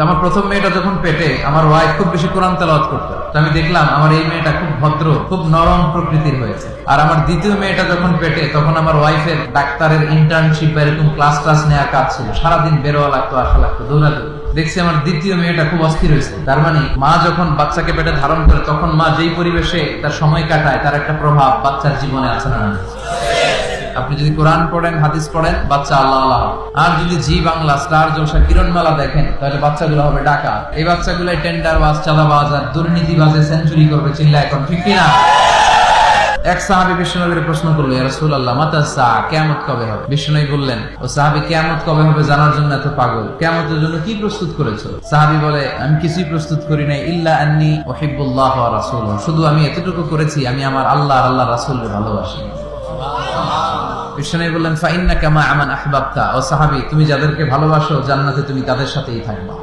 আমার প্রথম মেয়েটা যখন পেটে, আমার ওয়াইফ খুব বেশি কোরআন তেলাওয়াত করতো। আমি দেখলাম আমার এই মেয়েটা খুব ভদ্র, খুব নরম প্রকৃতির হয়েছে। আর আমার দ্বিতীয় মেয়েটা যখন পেটে, তখন আমার ওয়াইফের ডাক্তারের ইন্টার্নশিপ এরকম ক্লাস ক্লাস নেওয়ার কাজ ছিল। সারাদিন বেরোয়া লাগতো, আসা লাগতো দৌড়াতো দেখছি আমার দ্বিতীয় মেয়েটা খুব অস্থির হয়েছে। তার মানে মা যখন বাচ্চাকে পেটে ধারণ করে, তখন মা যেই পরিবেশে তার সময় কাটায়, তার একটা প্রভাব বাচ্চার জীবনে আছে না? আপনি যদি কোরআন পড়েন, হাদিস পড়েন, বাচ্চা আল্লাহ আল্লাহ আর যদি জি বাংলা, স্টার জলসা, কিরণমালা দেখেন, তাহলে বাচ্চাগুলো হবে ডাকা এই বাচ্চাগুলো টেন্ডার বাজ আর দুর্নীতি বাজে সেঞ্চুরি করবে, চিল্লা এখন, ঠিক কিনা? এক সাহাবি প্রশ্ন করল রাসূলুল্লাহ, মাতা সা, কিয়ামত কবে হবে? বললেন, ও সাহাবি, কিয়ামত কবে হবে জানার জন্য এত পাগল? কিয়ামতের জন্য কি প্রস্তুত করেছ? সাহাবি বলে, আমি কিছুই প্রস্তুত করি নাই, ইল্লা আন্নি উহিব্বুল্লাহ ওয়া রাসূলুহু। শুধু আমি এতটুকু করেছি, আমি আমার আল্লাহ আল্লাহ রাসূলকে ভালোবাসি। বললেন ফাইন্না কামা আমান আহবাবতা। ও সাহাবি, তুমি যাদেরকে ভালোবাসো, জান্নাতে তুমি তাদের সাথেই থাকবা।